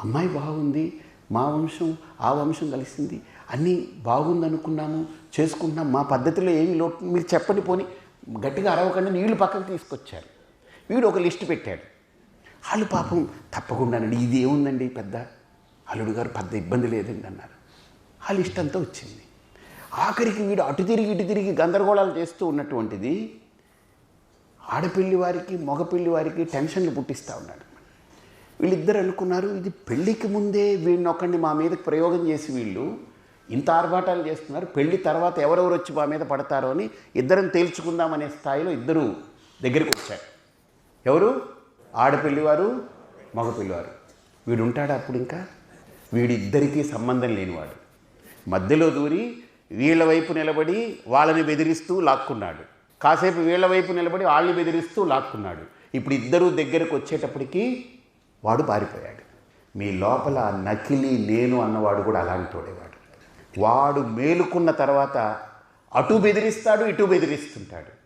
అమ్మాయి బాగుంది మా వంశం ఆ వంశం కలిసింది అన్నీ బాగుందనుకున్నాము చేసుకుంటున్నాం మా పద్ధతిలో ఏమి లోటు మీరు చెప్పని పోని గట్టిగా అరవకుండా నీళ్ళు పక్కకు తీసుకొచ్చారు. వీడు ఒక లిస్ట్ పెట్టాడు. వాళ్ళు పాపం తప్పకుండానండి ఇది ఏముందండి పెద్ద? అల్లుడు గారు పెద్ద ఇబ్బంది లేదండి అన్నారు. ఆ లిస్ట్ అంతా వచ్చింది. ఆఖరికి వీడు అటు తిరిగి ఇటు తిరిగి గందరగోళాలు చేస్తూ ఉన్నటువంటిది ఆడపిల్లి వారికి మగపిల్లి వారికి టెన్షన్లు పుట్టిస్తూ ఉన్నాడు. వీళ్ళిద్దరు అనుకున్నారు ఇది పెళ్ళికి ముందే వీడిని ఒకరిని మా మీద ప్రయోగం చేసి వీళ్ళు ఇంత ఆర్భాటాలు చేస్తున్నారు పెళ్ళి తర్వాత ఎవరెవరు వచ్చి మా మీద పడతారో అని ఇద్దరం తేల్చుకుందామనే స్థాయిలో ఇద్దరు దగ్గరికి వచ్చారు. ఎవరు? ఆడపిల్లివారు మగపిల్లివారు. వీడు ఉంటాడు అప్పుడు ఇంకా? వీడిద్దరికీ సంబంధం లేనివాడు. మధ్యలో దూరి వీళ్ళ వైపు నిలబడి వాళ్ళని బెదిరిస్తూ లాక్కున్నాడు. కాసేపు వీళ్ళ వైపు నిలబడి వాళ్ళని బెదిరిస్తూ లాక్కున్నాడు. ఇప్పుడు ఇద్దరు దగ్గరకు వచ్చేటప్పటికి వాడు పారిపోయాడు. మీ లోపల నకిలీ నేను అన్నవాడు కూడా అలాంటి వాడేవాడు వాడు మేలుకున్న తర్వాత అటు బెదిరిస్తాడు ఇటు బెదిరిస్తుంటాడు.